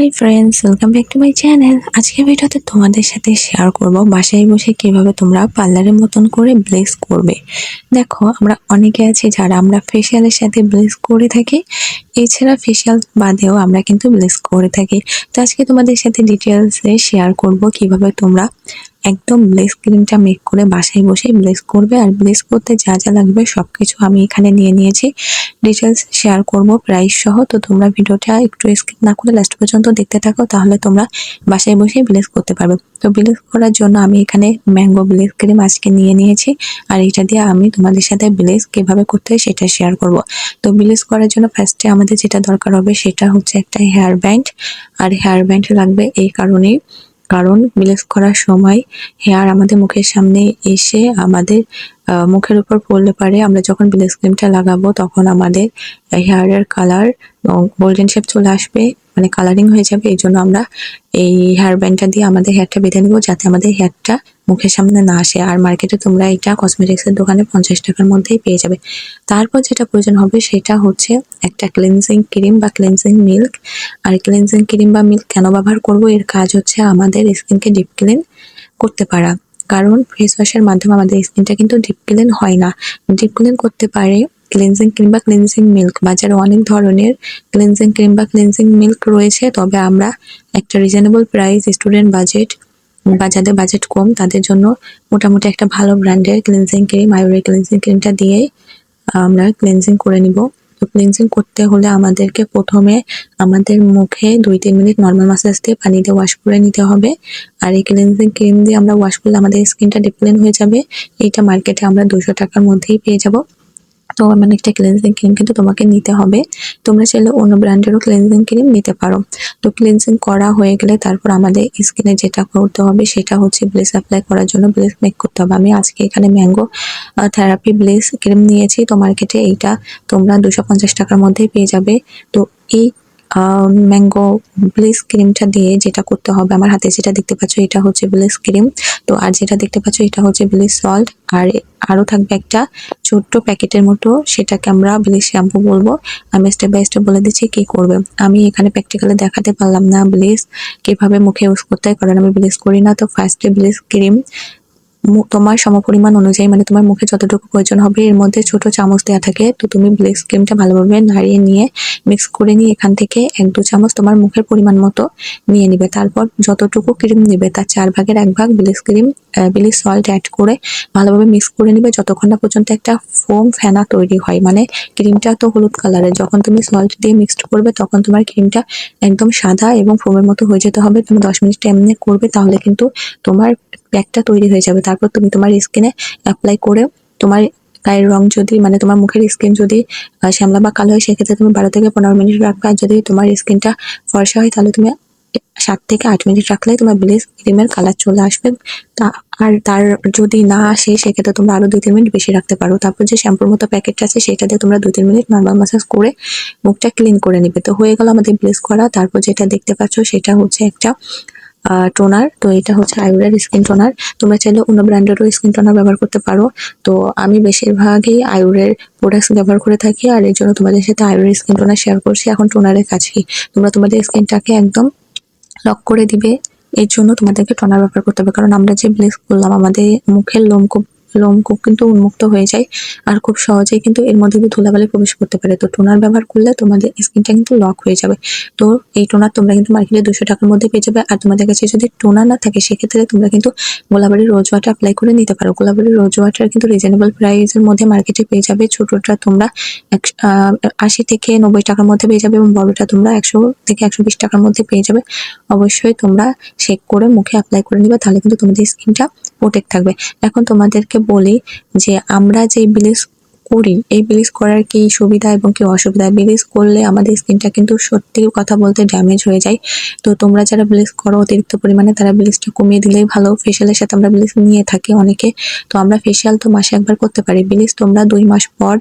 Hi friends welcome back to my channel আজকে ভিডিওতে তোমাদের সাথে শেয়ার করব বাসায় বসে কীভাবে তোমরা পার্লারের মতন করে ব্লেস করবে। দেখো, আমরা অনেকে আছি যারা আমরা ফেসিয়ালের সাথে ব্লেস করে থাকি। এছাড়া ফেসিয়াল বাদেও আমরা কিন্তু ব্লেস করে থাকি। তো আজকে তোমাদের সাথে ডিটেলসে শেয়ার করব কীভাবে তোমরা একদম ব্লেস ক্রিমটা মেক করে বাসায় বসে ব্লেস করবে আর ব্লেস করতে যা যা লাগবে সব কিছু আমি এখানে নিয়ে নিয়েছি। ডিটেলস শেয়ার করব প্রাইস সহ। তো তোমরা ভিডিওটা একটু স্কিপ না করে লাস্ট পর্যন্ত দেখতে থাকো, তাহলে তোমরা বাসায় বসে ব্লেস করতে পারবে। তো ব্লেস করার জন্য আমি এখানে ম্যাঙ্গো ব্লেস ক্রিম আজকে নিয়ে নিয়েছি আর এটা দিয়ে আমি তোমাদের সাথে ব্লেস কীভাবে করতে সেটা শেয়ার করব। তো ব্লেস করার জন্য ফার্স্টে আমাদের যেটা দরকার হবে সেটা হচ্ছে একটা হেয়ার ব্যান্ড আর হেয়ার ব্যান্ড লাগবে এই কারণে কারণ ব্লেস করার সময় হেয়ার আমাদের মুখের সামনে এসে আমাদের মুখের উপর পড়লে পারে। আমরা যখন ব্লেস ক্রিমটা লাগাবো তখন আমাদের হেয়ারের কালার গোল্ডেন শেপ চলে আসবে। মানে কালারিং হয়ে যাবে, এই জন্য আমরা এই হেয়ার ব্যান্ডটা দিয়ে আমাদের হেয়ারটা বেঁধে নেব যাতে আমাদের হেয়ারটা মুখের সামনে না আসে। আর মার্কেটে তোমরা এটা কসমেটিক্সের দোকানে পঞ্চাশ টাকার মধ্যেই পেয়ে যাবে। তারপর যেটা প্রয়োজন হবে সেটা হচ্ছে একটা ক্লিনজিং ক্রিম বা ক্লিনজিং মিল্ক আর ক্লিনজিং ক্রিম বা মিল্ক কেন ব্যবহার করব? এর কাজ হচ্ছে আমাদের স্কিনকে ডিপ ক্লিন করতে পারা। কারণ ফেস ওয়াশের মাধ্যমে আমাদের স্কিনটা কিন্তু ডিপ ক্লিন হয় না। ডিপ ক্লিন করতে পারে ক্লিনজিং ক্রিম বা ক্লিনজিং মিল্ক বাজারে অনেক ধরনের ক্লিনজিং ক্রিম বা ক্লিনজিং মিল্ক রয়েছে, তবে আমরা একটা রিজনেবল প্রাইস স্টুডেন্ট বাজেট বা যাদের বাজেট কম, তাদের জন্য মোটামুটি একটা ভালো ব্র্যান্ডের ক্লিনজিং ক্রিম আয়ুর্বেদ ক্লিনজিং ক্রিমটা দিয়ে আমরা ক্লিনজিং করে নিব। তো ক্লিনজিং করতে হলে আমাদেরকে প্রথমে আমাদের মুখে দুই তিন মিনিট নর্মাল মাসাজ দিয়ে পানি দিয়ে ওয়াশ করে নিতে হবে। আর এই ক্লিনজিং ক্রিম দিয়ে আমরা ওয়াশ করলে আমাদের স্কিনটা ডিপ্লেন হয়ে যাবে। এইটা মার্কেটে আমরা দুশো টাকার মধ্যেই পেয়ে যাব। তো মানে একটা ক্লিনজিং ক্রিম কিন্তু তোমাকে নিতে হবে। তোমরা চাইলে অন্য ব্র্যান্ডেরও ক্লিনজিং ক্রিম নিতে পারো। তো ক্লিনজিং করা হয়ে গেলে তারপর আমাদের স্কিনে যেটা করতে হবে সেটা হচ্ছে ব্লেস অ্যাপ্লাই করার জন্য ব্লেস মেক করতে হবে। আমি আজকে এখানে ম্যাঙ্গো থেরাপি ব্লেস ক্রিম নিয়েছি। তো মার্কেটে এইটা তোমরা দুশো পঞ্চাশ টাকার মধ্যেই পেয়ে যাবে। তো এই ম্যাঙ্গো ব্লেস ক্রিমটা দিয়ে যেটা করতে হবে, আমার হাতে যেটা দেখতে পাচ্ছ এটা হচ্ছে ব্লেস ক্রিম তো আর যেটা দেখতে পাচ্ছ এটা হচ্ছে ব্লেস সল্ট আর আরও থাকবে একটা ছোট্ট প্যাকেটের মতো, সেটাকে আমরা ব্লিচ শ্যাম্পু বলব। আমি স্টেপ বাই স্টেপ বলে দিচ্ছি কী করবে। আমি এখানে প্র্যাকটিক্যালি দেখাতে পারলাম না ব্লিচ কীভাবে মুখে ইউজ করতে হয়, কারণ আমি ব্লিচ করি না, তো ফার্স্টে ব্লিচ ক্রিম তোমার সমপরিমাণ অনুযায়ী মানে তোমার মুখে যতটুকু প্রয়োজন হবে, এর মধ্যে ছোট চামচ দেওয়া থাকে। তো তুমি ব্লেস ক্রিমটা ভালোভাবে নাড়িয়ে নিয়ে মিক্স করে নিয়ে এখান থেকে এক দু চামচ তোমার মুখের পরিমাণ মতো নিয়ে নিবে। তারপর যতটুকু ক্রিম নেবে, তার চার ভাগের এক ভাগ bleach cream bleach salt add করে ভালোভাবে মিক্স করে নিবে। যতক্ষণ না পর্যন্ত একটা ফোম ফেনা তৈরি হয় মানে ক্রিমটা তো হলুদ কালারের যখন তুমি সল্ট দিয়ে মিক্সড করবে, তখন তোমার ক্রিমটা একদম সাদা এবং ফোমের মতো হয়ে যেতে হবে। তুমি দশ মিনিট এমনি করবে, তাহলে কিন্তু তোমার প্যাকটা তৈরি হয়ে যাবে। তারপর তুমি তোমার স্কিনে অ্যাপ্লাই করে তোমার গায়ের রং যদি মানে তোমার মুখের স্কিন যদি শ্যামলা বা কালো হয়, সেক্ষেত্রে তুমি বারো থেকে পনেরো মিনিট রাখবে। আর যদি তোমার স্কিনটা ফর্সা হয়, তাহলে তুমি সাত থেকে আট মিনিট রাখলে তোমার ব্লেস ক্রিমের কালার চলে আসবে। তা, আর তার যদি না আসে, সেক্ষেত্রে তোমরা আরও দুই তিন মিনিট বেশি রাখতে পারো। তারপর যে শ্যাম্পুর মতো প্যাকেটটা আছে, সেটা দিয়ে তোমরা দুই তিন মিনিট নর্মাল মাসাজ করে মুখটা ক্লিন করে নেবে। তো হয়ে গেল আমাদের ব্লেস করা। তারপর যেটা দেখতে পাচ্ছ, সেটা হচ্ছে একটা টোনার তো এটা হচ্ছে আয়ুরের স্কিন টোনার তোমরা চাইলে অন্য ব্র্যান্ডেরও স্কিন টোনার ব্যবহার করতে পারো। তো আমি বেশিরভাগই আয়ুরের প্রোডাক্টস ব্যবহার করে থাকি আর এই জন্য তোমাদের সাথে আয়ুরের স্কিন টোনার শেয়ার করছি। এখন টোনারের কাজ কি? তোমরা তোমাদের স্কিনটাকে একদম লক করে দিবে। এর জন্য তোমাদেরকে টোনার ব্যবহার করতে হবে। কারণ আমরা যে ব্লেস করলাম, আমাদের মুখের লোমকূপ লোমকূপ কিন্তু উন্মুক্ত হয়ে যায় আর খুব সহজেই কিন্তু এর মধ্যে দিয়ে ধুলাবালি প্রবেশ করতে পারে। তো টোনার ব্যবহার করলে তোমাদের স্কিনটা কিন্তু লক হয়ে যাবে। তো এই টোনার তোমরা কিন্তু মার্কেটে দুশো টাকার মধ্যে পেয়ে যাবে। আর তোমাদের কাছে যদি টোনার না থাকে, সেক্ষেত্রে তোমরা কিন্তু গোলাবাড়ির রোজ ওয়াটার অ্যাপ্লাই করে নিতে পারো। গোলাবাড়ির রোজ ওয়াটার কিন্তু রিজনেবল প্রাইসের মধ্যে মার্কেটে পেয়ে যাবে। ছোটটা তোমরা আশি থেকে নব্বই টাকার মধ্যে পেয়ে যাবে এবং বড়টা তোমরা একশো থেকে একশো বিশ টাকার মধ্যে পেয়ে যাবে। অবশ্যই তোমরা শেক করে মুখে অ্যাপ্লাই করে নিবে, তাহলে কিন্তু তোমাদের স্কিনটা প্রোটেক্ট থাকবে। এখন তোমাদেরকে বলি যে আমরা যে ব্লিচ করি, এই ব্লিচ করার কি সুবিধা এবং কি অসুবিধা? ব্লিচ করলে আমাদের স্কিনটা কিন্তু সত্যি কথা বলতে ড্যামেজ হয়ে যায়। তো তোমরা যারা ব্লিচ করো, অতিরিক্ত পরিমাণে তারা ব্লিচটা কমিয়ে দিলেই ভালো। ফেশিয়ালের সাথে আমরা ব্লিচ নিয়ে থাকি অনেকে। তো আমরা ফেশিয়াল তো মাসে একবার করতে পারি। ব্লিচ তোমরা দুই মাস পর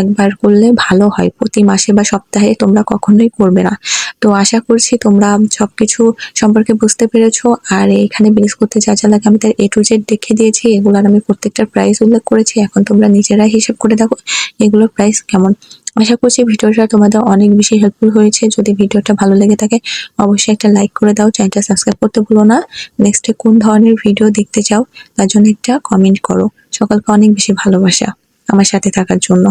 একবার করলে ভালো হয়। প্রতি মাসে বা সপ্তাহে তোমরা কখনোই করবে না। তো আশা করছি তোমরা সবকিছু সম্পর্কে বুঝতে পেরেছ। আর এখানে ব্লিচ করতে যা যা লাগে আমি তার এ টু জেড দেখে দিয়েছি। এগুলার আমি প্রত্যেকটার প্রাইস উল্লেখ করেছি। এখন তোমরা নিজেরা হিসেব করে দেখো এগুলোর প্রাইস কেমন? আশা করছি ভিডিওটা তোমাদের অনেক বেশি হেল্পফুল হয়েছে। যদি ভিডিওটা ভালো লেগে থাকে, অবশ্যই একটা লাইক করে দাও চ্যানেলটা সাবস্ক্রাইব করতে ভুলো না। নেক্সটে কোন ধরনের ভিডিও দেখতে চাও, তার জন্য একটা কমেন্ট করো। সকলকে অনেক বেশি ভালোবাসা আমার সাথে থাকার জন্য।